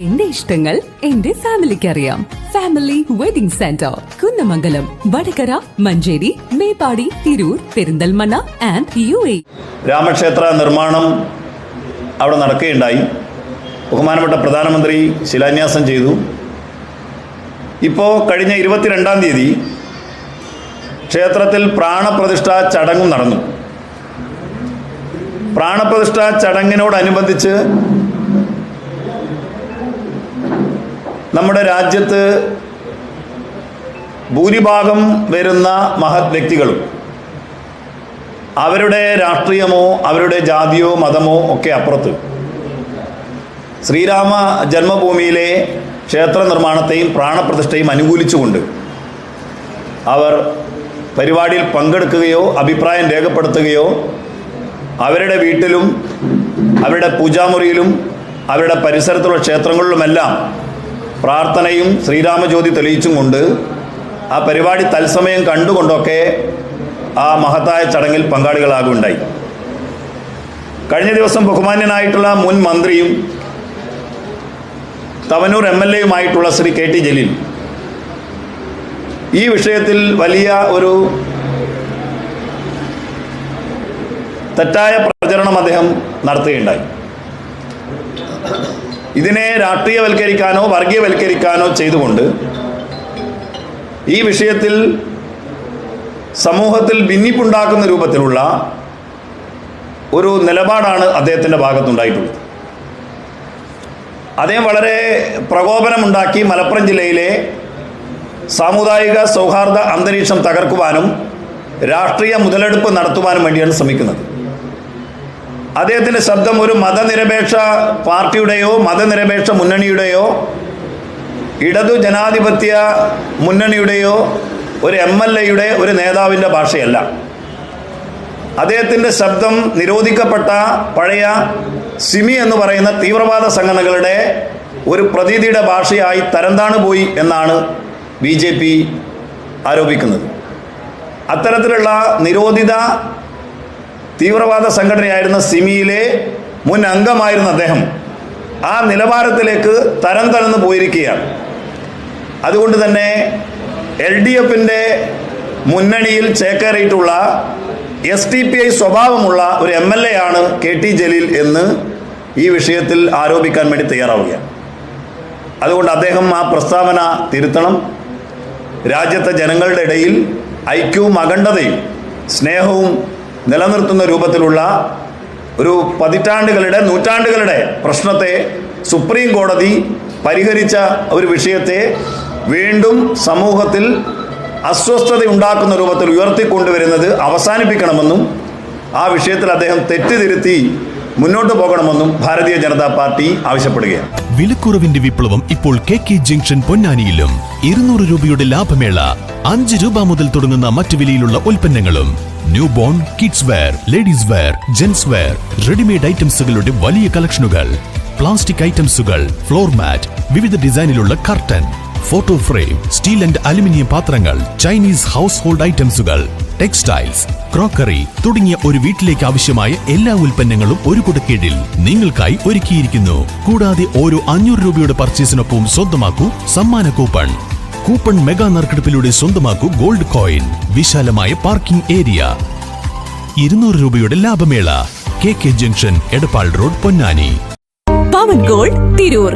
എന്റെ ഇഷ്ടങ്ങൾ എന്റെ ഫാമിലിക്ക് അറിയാം family wedding centre Kunnamangalam Vadakara Manjeri Meppadi Tirur Perinthalmanna and U A രാമക്ഷേത്ര നിർമ്മാണം അവിടെ നടക്കുകയുണ്ടായി. ബഹുമാനപ്പെട്ട പ്രധാനമന്ത്രി ശിലാന്യാസം ചെയ്തു. ഇപ്പോൾ കഴിഞ്ഞ ഇരുപത്തിരണ്ടാം തീയതി ക്ഷേത്രത്തിൽ പ്രാണപ്രതിഷ്ഠാ ചടങ്ങും നടന്നു. പ്രാണപ്രതിഷ്ഠാ ചടങ്ങിനോടനുബന്ധിച്ച് നമ്മുടെ രാജ്യത്ത് ഭൂരിഭാഗം വരുന്ന മഹത് വ്യക്തികളും അവരുടെ രാഷ്ട്രീയമോ അവരുടെ ജാതിയോ മതമോ ഒക്കെ അപ്പുറത്ത്. ശ്രീരാമ ജന്മഭൂമിയിലെ ക്ഷേത്ര നിർമ്മാണത്തെയും പ്രാണപ്രതിഷ്ഠയും അനുകൂലിച്ചുകൊണ്ട് അവർ പരിപാടിയിൽ പങ്കെടുക്കുകയോ അഭിപ്രായം രേഖപ്പെടുത്തുകയോ അവരുടെ വീട്ടിലും അവരുടെ പൂജാമുറിയിലും അവരുടെ പരിസരത്തുള്ള ക്ഷേത്രങ്ങളിലുമെല്ലാം പ്രാർത്ഥനയും ശ്രീരാമജ്യോതി തെളിയിച്ചും കൊണ്ട് ആ പരിപാടി തത്സമയം കണ്ടുകൊണ്ടൊക്കെ ആ മഹത്തായ ചടങ്ങിൽ പങ്കാളികളാകുണ്ടായി കഴിഞ്ഞ ദിവസം ബഹുമാന്യനായിട്ടുള്ള മുൻ മന്ത്രിയും തവനൂർ എം എൽ എയുമായിട്ടുള്ള ശ്രീ കെ ടി ജലീൽ ഈ വിഷയത്തിൽ വലിയ ഒരു തെറ്റായ പ്രചരണം അദ്ദേഹം നടത്തുകയുണ്ടായി. ഇതിനെ രാഷ്ട്രീയവൽക്കരിക്കാനോ വർഗീയവൽക്കരിക്കാനോ ചെയ്തുകൊണ്ട് ഈ വിഷയത്തിൽ സമൂഹത്തിൽ ഭിന്നിപ്പുണ്ടാക്കുന്ന രൂപത്തിലുള്ള ഒരു നിലപാടാണ് അദ്ദേഹത്തിന്റെ ഭാഗത്തുണ്ടായിട്ടുള്ളത്. അദ്ദേഹം വളരെ പ്രകോപനമുണ്ടാക്കി മലപ്പുറം ജില്ലയിലെ സാമുദായിക സൗഹാർദ്ദ അന്തരീക്ഷം തകർക്കുവാനും രാഷ്ട്രീയ മുതലെടുപ്പ് നടത്തുവാനും വേണ്ടിയാണ് ശ്രമിക്കുന്നത്. അദ്ദേഹത്തിന്റെ ശബ്ദം ഒരു മതനിരപേക്ഷ പാർട്ടിയുടെയോ മതനിരപേക്ഷ മുന്നണിയുടെയോ ഇടതു ജനാധിപത്യ മുന്നണിയുടെയോ ഒരു എം എൽ എയുടെ ഒരു നേതാവിന്റെ ഭാഷയല്ല. അദ്ദേഹത്തിന്റെ ശബ്ദം നിരോധിക്കപ്പെട്ട പഴയ സിമി എന്ന് പറയുന്ന തീവ്രവാദ സംഘടനകളുടെ ഒരു പ്രതീതിയുടെ ഭാഷയായി തരംതാണ് പോയി എന്നാണ് ബി ജെ പി ആരോപിക്കുന്നത്. അത്തരത്തിലുള്ള നിരോധിത തീവ്രവാദ സംഘടനയായിരുന്ന സിമിയിലെ മുൻ അംഗമായിരുന്ന അദ്ദേഹം ആ നിലവാരത്തിലേക്ക് തരം തരന്ന് പോയിരിക്കുകയാണ്. അതുകൊണ്ട് തന്നെ എൽ ഡി എഫിന്റെ മുന്നണിയിൽ ചേക്കേറിയിട്ടുള്ള എസ് ടി പി ഐ സ്വഭാവമുള്ള ഒരു എം എൽ എ ആണ് കെ ടി ജലീൽ എന്ന് ഈ വിഷയത്തിൽ ആരോപിക്കാൻ വേണ്ടി തയ്യാറാവുകയാണ്. അതുകൊണ്ട് അദ്ദേഹം ആ പ്രസ്താവന തിരുത്തണം. രാജ്യത്തെ ജനങ്ങളുടെ ഇടയിൽ ഐക്യവും അഖണ്ഡതയും സ്നേഹവും നിലനിർത്തുന്ന രൂപത്തിലുള്ള ഒരു പതിറ്റാണ്ടുകളുടെ നൂറ്റാണ്ടുകളുടെ പ്രശ്നത്തെ സുപ്രീം കോടതി പരിഹരിച്ച ഒരു വിഷയത്തെ വീണ്ടും സമൂഹത്തിൽ അസ്വസ്ഥത ഉണ്ടാക്കുന്ന രൂപത്തിൽ ഉയർത്തിക്കൊണ്ടുവരുന്നത് അവസാനിപ്പിക്കണമെന്നും ആ വിഷയത്തിൽ അദ്ദേഹം തെറ്റിതിരുത്തി മുന്നോട്ട് പോകണമെന്നും ഭാരതീയ ജനതാ പാർട്ടി ആവശ്യപ്പെടുകയാണ്. വിലക്കുറവിന്റെ വിപ്ലവം ഇപ്പോൾ കെ കെ ജംഗ്ഷൻ പൊന്നാനിയിലും. ഇരുന്നൂറ് രൂപയുടെ ലാഭമേള അഞ്ച് രൂപ മുതൽ തുടങ്ങുന്ന മറ്റു വിലയിലുള്ള ഉൽപ്പന്നങ്ങളും new born kids wear ladies wear gents wear readymade ഐറ്റംസുകളുടെ വലിയ കളക്ഷനുകൾ പ്ലാസ്റ്റിക് ഐറ്റംസുകൾ ഫ്ലോർ മാറ്റ് വിവിധ ഡിസൈനിലുള്ള curtain photo frame steel and aluminium പാത്രങ്ങൾ ചൈനീസ് ഹൗസ് ഹോൾഡ് ഐറ്റംസുകൾ ടെക്സ്റ്റൈൽസ് ക്രോക്കറി തുടങ്ങിയ ഒരു വീട്ടിലേക്ക് ആവശ്യമായ എല്ലാ ഉൽപ്പന്നങ്ങളും ഒരു കുടക്കീഴിൽ നിങ്ങൾക്കായി ഒരുക്കിയിരിക്കുന്നു. കൂടാതെ ഓരോ അഞ്ഞൂറ് രൂപയുടെ പർച്ചേസിനൊപ്പം സ്വന്തമാക്കൂ സമ്മാന കൂപ്പൺ കൂപ്പൺ മെഗാ നറുക്കെടുപ്പിലൂടെ സ്വന്തമാക്കൂ ഗോൾഡ് കോയിൻ. വിശാലമായ പാർക്കിംഗ് ഏരിയ. ഇരുന്നൂറ് രൂപയുടെ ലാഭമേള K K junction Edappal road Ponnani. Pavan gold Tirur.